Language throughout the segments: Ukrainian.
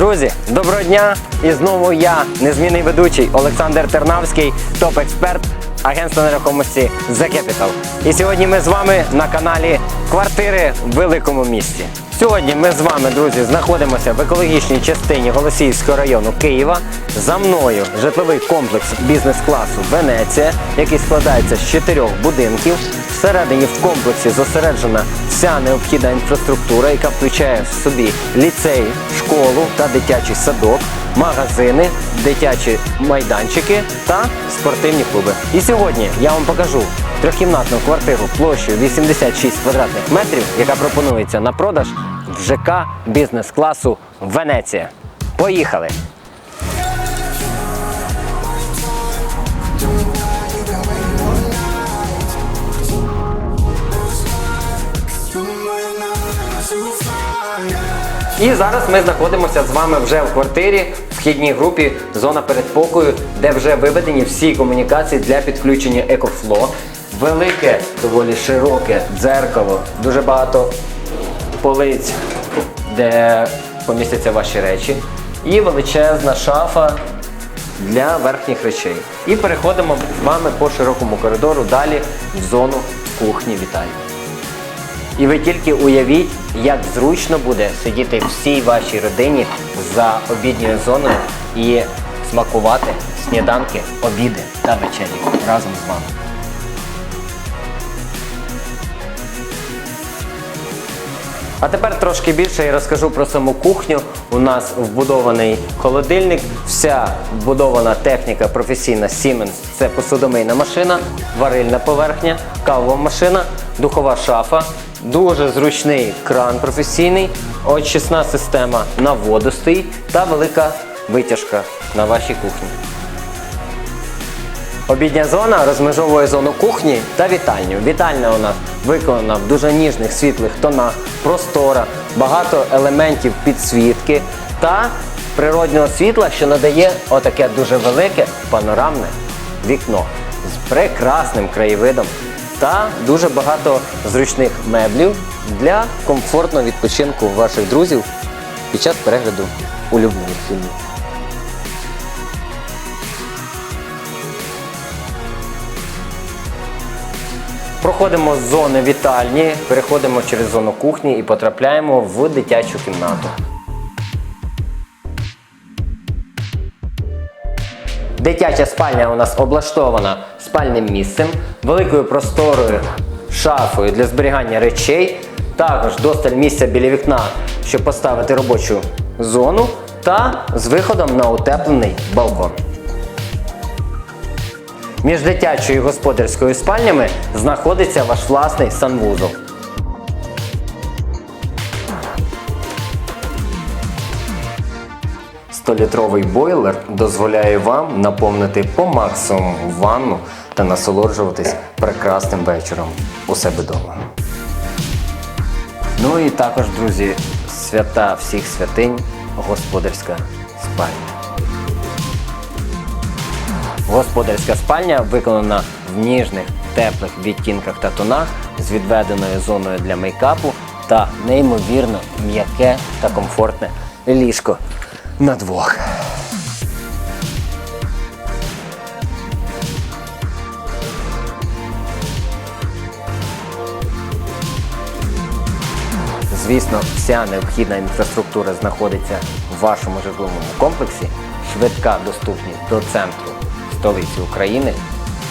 Друзі, доброго дня! І знову я, незмінний ведучий Олександр Тернавський, топ-експерт агентства нерухомості The Capital. І сьогодні ми з вами на каналі Квартири в великому місті. Сьогодні ми з вами, друзі, знаходимося в екологічній частині Голосіївського району Києва. За мною житловий комплекс бізнес-класу Венеція, який складається з чотирьох будинків. Всередині в комплексі зосереджена вся необхідна інфраструктура, яка включає в собі ліцей, школу та дитячий садок, магазини, дитячі майданчики та спортивні клуби. І сьогодні я вам покажу трьохкімнатну квартиру площею 86 квадратних метрів, яка пропонується на продаж в ЖК бізнес-класу Венеція. Поїхали! І зараз ми знаходимося з вами вже в квартирі, в вхідній групі зона передпокою, де вже виведені всі комунікації для підключення EcoFlow. Велике, доволі широке дзеркало, дуже багато полиць, де помістяться ваші речі, і величезна шафа для верхніх речей. І переходимо з вами по широкому коридору далі в зону кухні вітальні. І ви тільки уявіть, як зручно буде сидіти всій вашій родині за обідньою зоною і смакувати сніданки, обіди та вечері разом з вами. А тепер трошки більше я розкажу про саму кухню. У нас вбудований холодильник, вся вбудована техніка професійна Siemens. Це посудомийна машина, варильна поверхня, кавова машина, духова шафа, дуже зручний кран професійний, очисна система на воду стоїть та велика витяжка на вашій кухні. Обідня зона розмежовує зону кухні та вітальню. Вітальня у нас виконана в дуже ніжних світлих тонах, простора, багато елементів підсвітки та природнього світла, що надає отаке дуже велике панорамне вікно з прекрасним краєвидом та дуже багато зручних меблів для комфортного відпочинку ваших друзів під час перегляду улюблених фільмів. Проходимо з зони вітальні, переходимо через зону кухні і потрапляємо в дитячу кімнату. Дитяча спальня у нас облаштована спальним місцем, великою просторою шафою для зберігання речей, також досталь місця біля вікна, щоб поставити робочу зону, та з виходом на утеплений балкон. Між дитячою і господарською спальнями знаходиться ваш власний санвузол. Столітровий бойлер дозволяє вам наповнити по максимуму ванну та насолоджуватись прекрасним вечором у себе вдома. Ну і також, друзі, свята всіх святинь, господарська спальня. Господарська спальня виконана в ніжних, теплих відтінках та тонах з відведеною зоною для мейкапу та неймовірно м'яке та комфортне ліжко на двох. Звісно, вся необхідна інфраструктура знаходиться в вашому житловому комплексі, швидка доступність до центру столиці України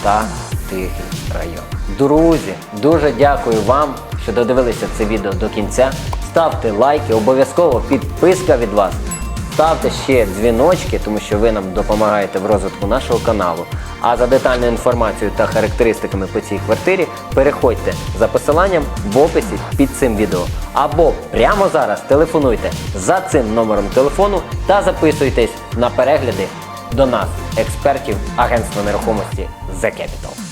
та Тихий район. Друзі, дуже дякую вам, що додивилися це відео до кінця. Ставте лайки, обов'язково підписка від вас. Ставте ще дзвіночки, тому що ви нам допомагаєте в розвитку нашого каналу. А за детальною інформацією та характеристиками по цій квартирі переходьте за посиланням в описі під цим відео. Або прямо зараз телефонуйте за цим номером телефону та записуйтесь на перегляди до нас, експертів агентства нерухомості The Capital.